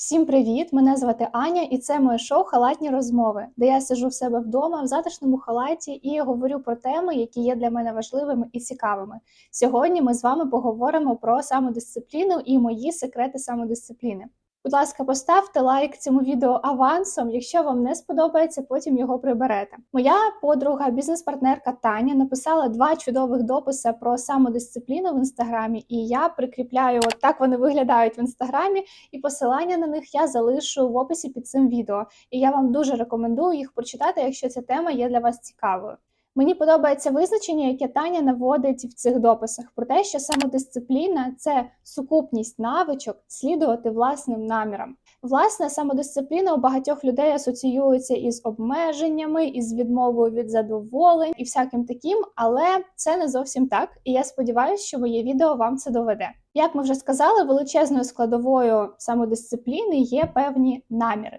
Всім привіт! Мене звати Аня, і це моє шоу Халатні розмови, де я сижу в себе вдома в затишному халаті і говорю про теми, які є для мене важливими і цікавими. Сьогодні ми з вами поговоримо про самодисципліну і мої секрети самодисципліни. Будь ласка, поставте лайк цьому відео авансом. Якщо вам не сподобається, потім його приберете. Моя подруга, бізнес-партнерка Таня написала два чудових дописи про самодисципліну в інстаграмі, і я прикріпляю от так вони виглядають в інстаграмі, і посилання на них я залишу в описі під цим відео. І я вам дуже рекомендую їх прочитати, якщо ця тема є для вас цікавою. Мені подобається визначення, яке Таня наводить в цих дописах про те, що самодисципліна це сукупність навичок слідувати власним намірам. Власне, самодисципліна у багатьох людей асоціюється із обмеженнями, із відмовою від задоволень і всяким таким, але це не зовсім так. І я сподіваюся, що моє відео вам це доведе. Як ми вже сказали, величезною складовою самодисципліни є певні наміри.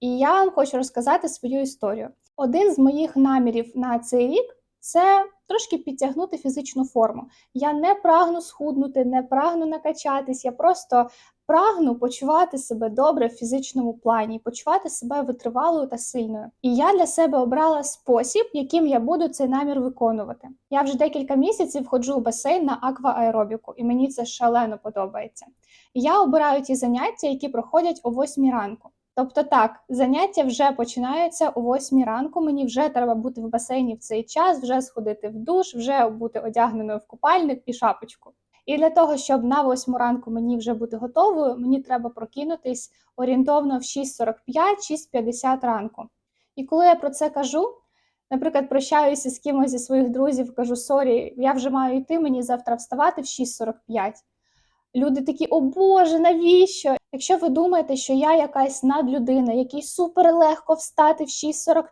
І я вам хочу розказати свою історію. Один з моїх намірів на цей рік це трошки підтягнути фізичну форму. Я не прагну схуднути, не прагну накачатись, я просто прагну почувати себе добре в фізичному плані, почувати себе витривалою та сильною. І я для себе обрала спосіб, яким я буду цей намір виконувати. Я вже декілька місяців ходжу в басейн на аквааеробіку, і мені це шалено подобається. Я обираю ті заняття, які проходять о 8 ранку. Тобто так, заняття вже починаються о 8 ранку. Мені вже треба бути в басейні в цей час, вже сходити в душ, вже бути одягненою в купальник і шапочку. І для того, щоб на 8 ранку мені вже бути готовою, мені треба прокинутись орієнтовно в 6.45-6.50 ранку. І коли я про це кажу, наприклад, прощаюся з кимось зі своїх друзів, кажу: сорі, я вже маю йти, мені завтра вставати в 6.45. Люди такі, о Боже, навіщо? Якщо ви думаєте, що я якась надлюдина, який супер легко встати в 6.45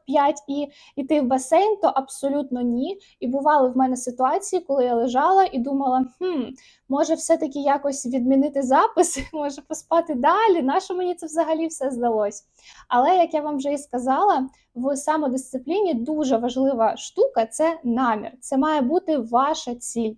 і йти в басейн, то абсолютно ні. І бували в мене ситуації, коли я лежала і думала, хм, може, все-таки якось відмінити запис, може поспати далі. Нащо мені це взагалі все здалось? Але як я вам вже і сказала, в самодисципліні дуже важлива штука це намір. Це має бути ваша ціль.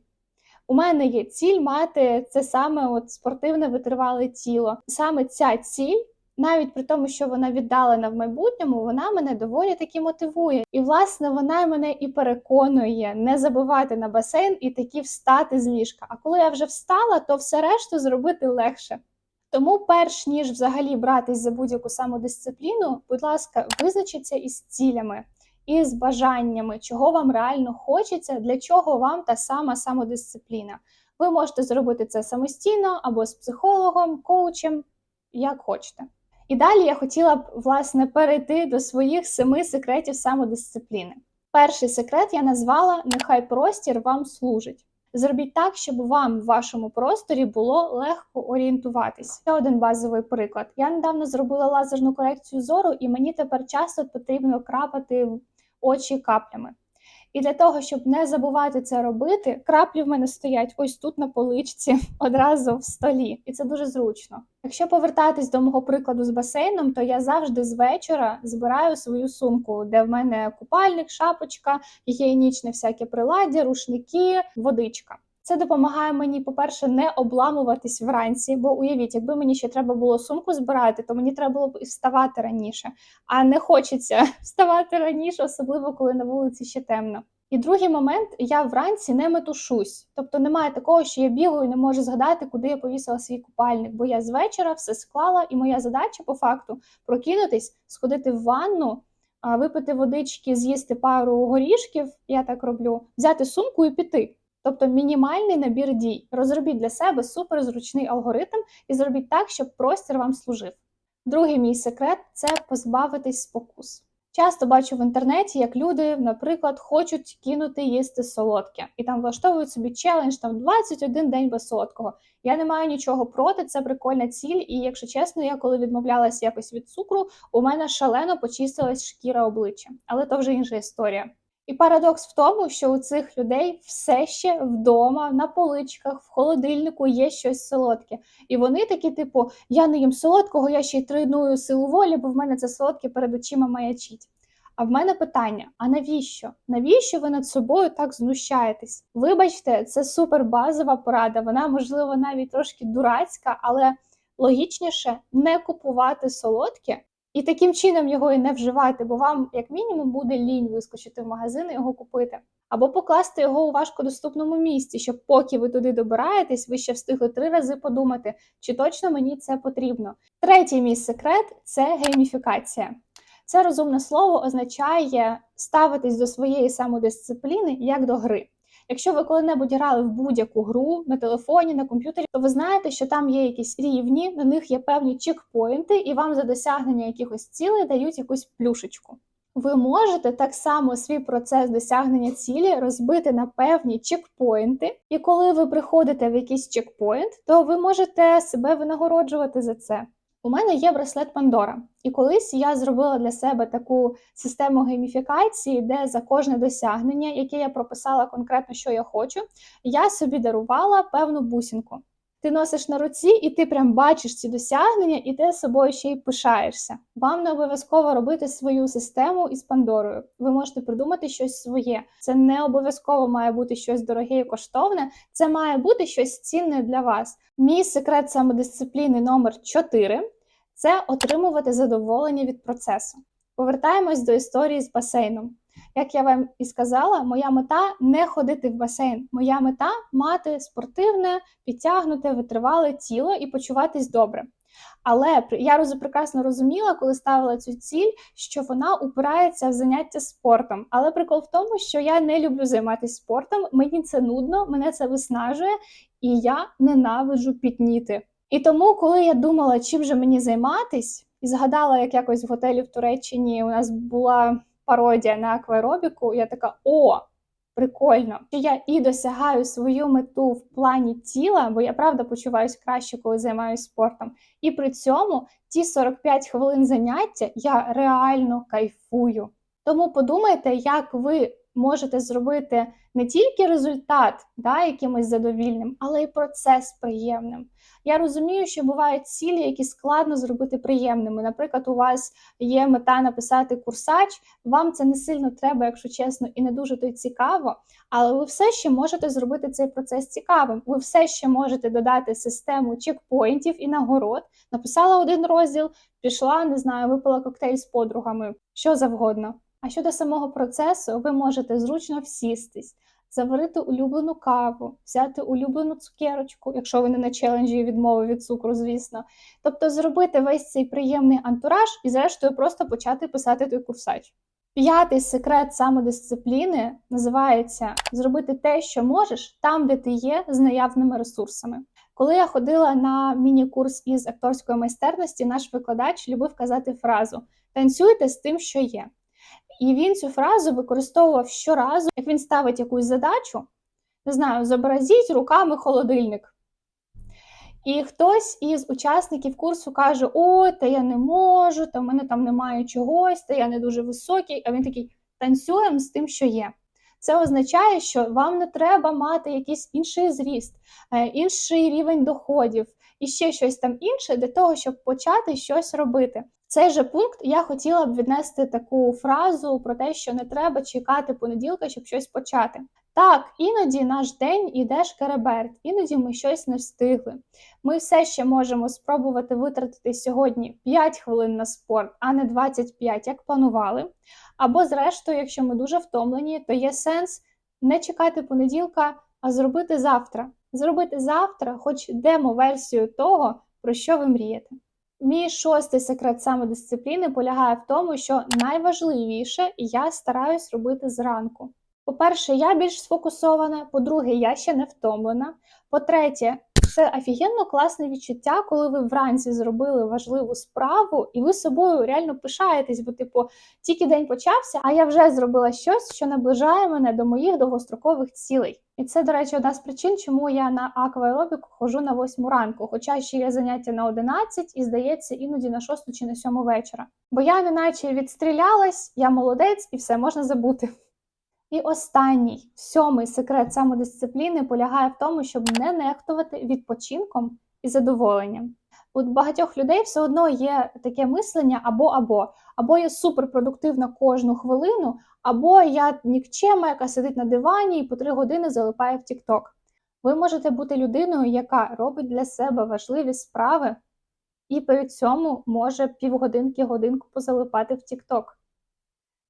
У мене є ціль мати це саме от спортивне витривале тіло. Саме ця ціль, навіть при тому, що вона віддалена в майбутньому, вона мене доволі таки мотивує. І, власне, вона мене і переконує не забувати на басейн і таки встати з ліжка. А коли я вже встала, то все решту зробити легше. Тому, перш ніж взагалі братись за будь-яку самодисципліну, будь ласка, визначіться із цілями і з бажаннями, чого вам реально хочеться, для чого вам та сама самодисципліна. Ви можете зробити це самостійно або з психологом, коучем, як хочете. І далі я хотіла б власне перейти до своїх семи секретів самодисципліни. Перший секрет я назвала Нехай простір вам служить. Зробіть так, щоб вам в вашому просторі було легко орієнтуватись. Ще один базовий приклад. Я недавно зробила лазерну корекцію зору, і мені тепер часто потрібно крапати очі каплями. І для того, щоб не забувати це робити, краплі в мене стоять ось тут на поличці, одразу в столі, і це дуже зручно. Якщо повертатись до мого прикладу з басейном, то я завжди з вечора збираю свою сумку, де в мене купальник, шапочка, гігієнічне всяке приладдя, рушники, водичка. Це допомагає мені, по-перше, не обламуватись вранці, бо уявіть, якби мені ще треба було сумку збирати, то мені треба було б і вставати раніше. А не хочеться вставати раніше, особливо коли на вулиці ще темно. І другий момент, я вранці не метушусь. Тобто немає такого, що я бігаю і не можу згадати, куди я повісила свій купальник, бо я з вечора все склала, і моя задача по факту прокинутись, сходити в ванну, випити водички, з'їсти пару горішків, я так роблю, взяти сумку і піти. Тобто мінімальний набір дій. Розробіть для себе суперзручний алгоритм і зробіть так, щоб простір вам служив. Другий мій секрет це позбавитись спокус. Часто бачу в інтернеті, як люди, наприклад, хочуть кинути їсти солодке, і там влаштовують собі челендж там 21 день без солодкого. Я не маю нічого проти, це прикольна ціль. І якщо чесно, я коли відмовлялася якось від цукру, у мене шалено почистилась шкіра обличчя, але то вже інша історія. І парадокс в тому, що у цих людей все ще вдома, на поличках, в холодильнику є щось солодке. І вони такі, типу, я не їм солодкого, я ще й треную силу волі, бо в мене це солодке перед очима маячить. А в мене питання: а навіщо? Навіщо ви над собою так знущаєтесь? Вибачте, це супер базова порада. Вона, можливо, навіть трошки дурацька, але логічніше не купувати солодке і таким чином його і не вживати, бо вам, як мінімум, буде лінь вискочити в магазин і його купити. Або покласти його у важкодоступному місці, щоб поки ви туди добираєтесь, ви ще встигли три рази подумати, чи точно мені це потрібно. Третій мій секрет це гейміфікація. Це розумне слово означає ставитись до своєї самодисципліни як до гри. Якщо ви коли-небудь грали в будь-яку гру на телефоні, на комп'ютері, то ви знаєте, що там є якісь рівні, на них є певні чекпоінти, і вам за досягнення якихось цілей дають якусь плюшечку. Ви можете так само свій процес досягнення цілі розбити на певні чекпоінти, і коли ви приходите в якийсь чекпоінт, то ви можете себе винагороджувати за це. У мене є браслет Пандора, і колись я зробила для себе таку систему гейміфікації, де за кожне досягнення, яке я прописала конкретно, що я хочу, я собі дарувала певну бусинку. Ти носиш на руці, і ти прям бачиш ці досягнення, і ти собою ще й пишаєшся. Вам не обов'язково робити свою систему із Пандорою. Ви можете придумати щось своє. Це не обов'язково має бути щось дороге і коштовне. Це має бути щось цінне для вас. Мій секрет самодисципліни номер 4 це отримувати задоволення від процесу. Повертаємось до історії з басейном. Як я вам і сказала, моя мета не ходити в басейн. Моя мета мати спортивне, підтягнуте, витривале тіло і почуватись добре. Але я прекрасно розуміла, коли ставила цю ціль, що вона упирається в заняття спортом. Але прикол в тому, що я не люблю займатися спортом, мені це нудно, мене це виснажує, і я ненавиджу пітніти. І тому, коли я думала, чим же мені займатись, і згадала, як якось в готелі в Туреччині у нас була пародія на акваеробіку, я така: о, прикольно! Що я і досягаю свою мету в плані тіла, бо я правда почуваюся краще, коли займаюся спортом. І при цьому ті 45 хвилин заняття я реально кайфую. Тому подумайте, як ви можете зробити не тільки результат да, якимось задовільним, але й процес приємним. Я розумію, що бувають цілі, які складно зробити приємними. Наприклад, у вас є мета написати курсач, вам це не сильно треба, якщо чесно, і не дуже то й цікаво, але ви все ще можете зробити цей процес цікавим. Ви все ще можете додати систему чекпоінтів і нагород. Написала один розділ, пішла, не знаю, випила коктейль з подругами, що завгодно. А щодо самого процесу, ви можете зручно всістись, заварити улюблену каву, взяти улюблену цукерочку, якщо ви не на челенджі відмови від цукру, звісно. Тобто зробити весь цей приємний антураж і, зрештою, просто почати писати той курсач. П'ятий секрет самодисципліни називається зробити те, що можеш, там, де ти є, з наявними ресурсами. Коли я ходила на міні-курс із акторської майстерності, наш викладач любив казати фразу Танцюйте з тим, що є. І він цю фразу використовував щоразу, як він ставить якусь задачу, не знаю, зобразіть руками холодильник. І хтось із учасників курсу каже: О, та я не можу, та в мене там немає чогось, та я не дуже високий. А він такий: танцюємо з тим, що є. Це означає, що вам не треба мати якийсь інший зріст, е, інший рівень доходів і ще щось там інше для того, щоб почати щось робити цей же пункт я хотіла б віднести таку фразу про те, що не треба чекати понеділка, щоб щось почати. Так, іноді наш день іде шкереберть, іноді ми щось не встигли. Ми все ще можемо спробувати витратити сьогодні 5 хвилин на спорт, а не 25, як планували. Або, зрештою, якщо ми дуже втомлені, то є сенс не чекати понеділка, а зробити завтра. Зробити завтра, хоч демо-версію того, про що ви мрієте. Мій шостий секрет самодисципліни полягає в тому, що найважливіше я стараюсь робити зранку. По-перше, я більш сфокусована, по-друге, я ще не втомлена. По-третє, це офігенно класне відчуття, коли ви вранці зробили важливу справу, і ви собою реально пишаєтесь, бо, типу, тільки день почався, а я вже зробила щось, що наближає мене до моїх довгострокових цілей. І це, до речі, одна з причин, чому я на акваеробіку ходжу на 8 ранку, хоча ще є заняття на 11 і, здається, іноді на 6 чи на 7 вечора. Бо я неначе відстрілялась, я молодець і все можна забути. І останній сьомий секрет самодисципліни полягає в тому, щоб не нехтувати відпочинком і задоволенням. У багатьох людей все одно є таке мислення або або або я суперпродуктивна кожну хвилину, або я нікчема, яка сидить на дивані і по три години залипає в TikTok. Ви можете бути людиною, яка робить для себе важливі справи і при цьому може півгодинки годинку позалипати в TikTok.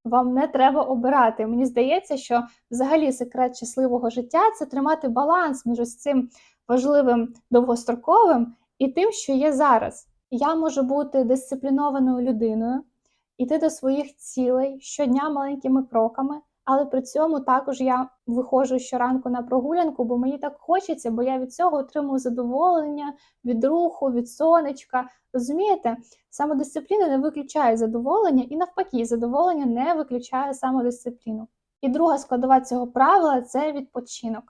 Вам не треба обирати. Мені здається, що взагалі секрет щасливого життя це тримати баланс між ось цим важливим довгостроковим і тим, що є зараз. Я можу бути дисциплінованою людиною, іти до своїх цілей щодня маленькими кроками, але при цьому також я виходжу щоранку на прогулянку, бо мені так хочеться, бо я від цього отримую задоволення, від руху, від сонечка. Розумієте, самодисципліна не виключає задоволення, і навпаки, задоволення не виключає самодисципліну. І друга складова цього правила це відпочинок.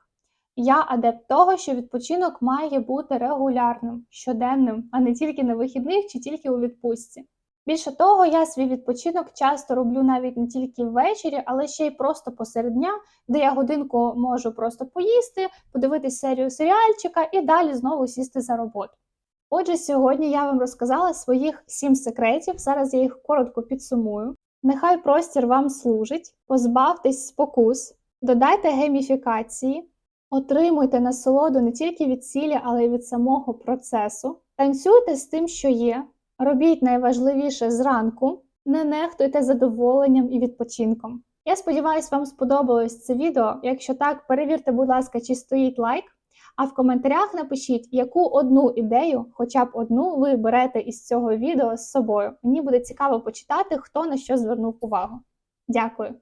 Я адепт того, що відпочинок має бути регулярним, щоденним, а не тільки на вихідних чи тільки у відпустці. Більше того, я свій відпочинок часто роблю навіть не тільки ввечері, але ще й просто посеред дня, де я годинку можу просто поїсти, подивитись серію серіальчика і далі знову сісти за роботу. Отже, сьогодні я вам розказала своїх сім секретів. Зараз я їх коротко підсумую. Нехай простір вам служить, позбавтесь спокус, додайте гейміфікації, отримуйте насолоду не тільки від цілі, але й від самого процесу. Танцюйте з тим, що є. Робіть найважливіше зранку, не нехтуйте задоволенням і відпочинком. Я сподіваюся, вам сподобалось це відео. Якщо так, перевірте, будь ласка, чи стоїть лайк. А в коментарях напишіть, яку одну ідею, хоча б одну, ви берете із цього відео з собою. Мені буде цікаво почитати, хто на що звернув увагу. Дякую!